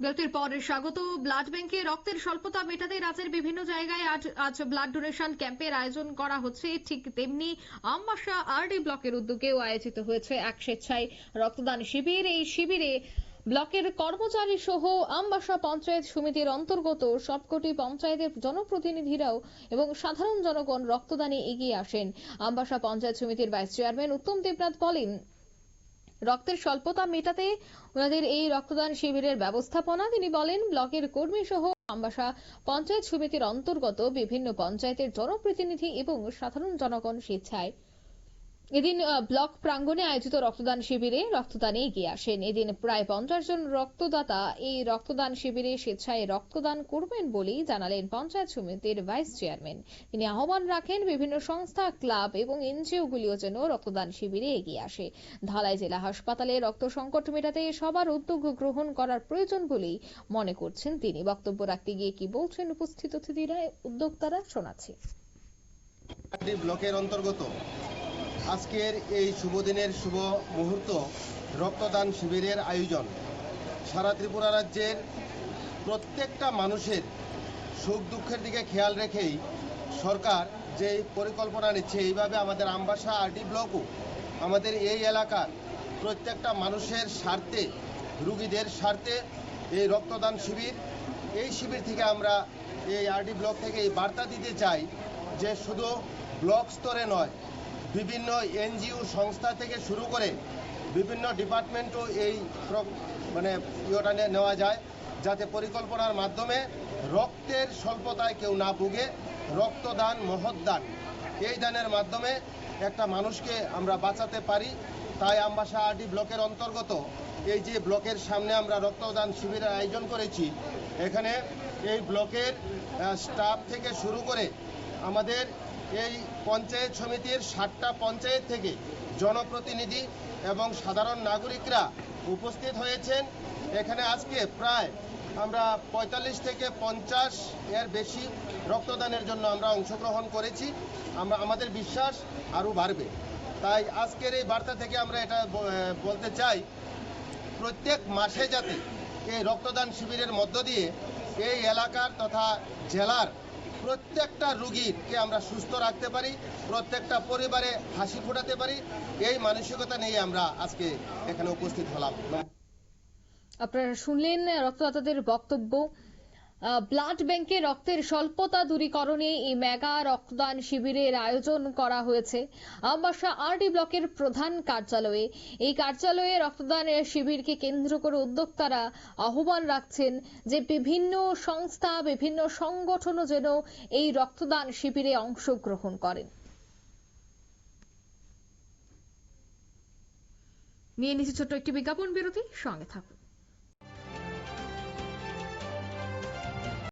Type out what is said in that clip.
বিরতির পরে স্বাগত। ব্লাড ব্যাংকে রক্তের স্বল্পতা মেটাতে রাজ্যের বিভিন্ন জায়গায় আজ আজ ব্লাড ডোনেশন ক্যাম্পের আয়োজন করা হচ্ছে। ঠিক তেমনি আমবাসা আরডি ব্লকের উদ্যোগেও আয়োজিত হয়েছে এক স্বেচ্ছায় রক্তদান শিবির। এই শিবিরে ব্লকের কর্মচারী সহ আমবাসা পঞ্চায়েত সমিতির অন্তর্গত সবকটি পঞ্চায়েতের জনপ্রতিনিধিরাও এবং সাধারণ জনগণ রক্তদানে এগিয়ে আসেন। আমবাসা পঞ্চায়েত সমিতির ভাইস চেয়ারম্যান উত্তম দেবনাথ বলেন রক্তের স্বল্পতা মেটাতে ওনাদের এই রক্তদান শিবিরের ব্যবস্থাপনা। তিনি বলেন, ব্লকের কর্মী সহ আমবাসা পঞ্চায়েত সমিতির অন্তর্গত বিভিন্ন পঞ্চায়েতের জনপ্রতিনিধি এবং সাধারণ জনগণ স্বেচ্ছায় এদিন ব্লক প্রাঙ্গণে আয়োজিত রক্তদান শিবিরে রক্তদানে এগিয়ে আসেন। এদিন প্রায় পঞ্চাশ জন রক্তদাতা এই রক্তদান শিবিরে স্বেচ্ছায় রক্তদান করবেন বলেই জানালেন পঞ্চায়েত সমিতির ভাইস চেয়ারম্যান। তিনি আহ্বান রাখেন বিভিন্ন সংস্থা, ক্লাব এবং এনজিও গুলিও যেন রক্তদান শিবিরে এগিয়ে আসে। ধালাই জেলা হাসপাতালে রক্ত সংকট মেটাতে সবার উদ্যোগ গ্রহণ করার প্রয়োজন বলেই মনে করছেন তিনি। বক্তব্য রাখতে গিয়ে কি বলছেন উপস্থিত অতিথিরা, উদ্যোক্তারা শোনাচ্ছি। ব্লকের অন্তর্গত আজকের এই শুভ দিনের শুভ মুহূর্ত রক্তদান শিবিরের আয়োজন। সারা ত্রিপুরা রাজ্যের প্রত্যেকটা মানুষের সুখ দুঃখের দিকে খেয়াল রেখেই সরকার যে পরিকল্পনা নিচ্ছে, এইভাবে আমাদের আমবাসা আরডি ব্লকও আমাদের এই এলাকার প্রত্যেকটা মানুষের স্বার্থে, রুগীদের স্বার্থে এই রক্তদান শিবির, এই শিবির থেকে আমরা এই আরডি ব্লক থেকে এই বার্তা দিতে চাই যে শুধু ব্লক স্তরে নয় বিভিন্ন এনজিও সংস্থা থেকে শুরু করে বিভিন্ন ডিপার্টমেন্টও এই মানে ইয়েটা নেওয়া যায়, যাতে পরিকল্পনার মাধ্যমে রক্তের স্বল্পতায় কেউ না ভুগে। রক্তদান মহৎদান এই দানের মাধ্যমে একটা মানুষকে আমরা বাঁচাতে পারি। তাই আমবাসা আরডি ব্লকের অন্তর্গত এই যে ব্লকের সামনে আমরা রক্তদান শিবিরের আয়োজন করেছি, এখানে এই ব্লকের স্টাফ থেকে শুরু করে আমাদের এই পঞ্চায়েত সমিতির ষাটটা পঞ্চায়েত থেকে জনপ্রতিনিধি এবং সাধারণ নাগরিকরা উপস্থিত হয়েছেন। এখানে আজকে প্রায় আমরা পঁয়তাল্লিশ থেকে পঞ্চাশ এর বেশি রক্তদানের জন্য আমরা অংশগ্রহণ করেছি। আমরা, আমাদের বিশ্বাস আরও বাড়বে। তাই আজকের এই বার্তা থেকে আমরা এটা বলতে চাই, প্রত্যেক মাসে যাতে এই রক্তদান শিবিরের মধ্য দিয়ে এই এলাকার তথা জেলার প্রত্যেকটা রুগীকে আমরা সুস্থ রাখতে পারি, প্রত্যেকটা পরিবারে হাসি ফোটাতে পারি। এই মানসিকতা নিয়ে আমরা আজকে এখানে উপস্থিত হলাম। আপনারা শুনলেন রক্তদাতাদের বক্তব্য। ব্লাড ব্যাংকে রক্তের স্বল্পতা দূরীকরণে এই মেগা রক্তদান শিবিরের আয়োজন করা হয়েছে। আমবাসা আরডি ব্লকের প্রধান কার্যালয়ে। এই কার্যালয়ে রক্তদান শিবিরকে কেন্দ্র করে উদ্যোক্তারা আহ্বান রাখছেন যে বিভিন্ন সংস্থা, বিভিন্ন সংগঠনও যেন এই রক্তদান শিবিরে অংশগ্রহণ করেন। নিয়ে নিচ্ছি ছোট্ট একটি বিজ্ঞাপন বিরতি। সঙ্গে থাকুন।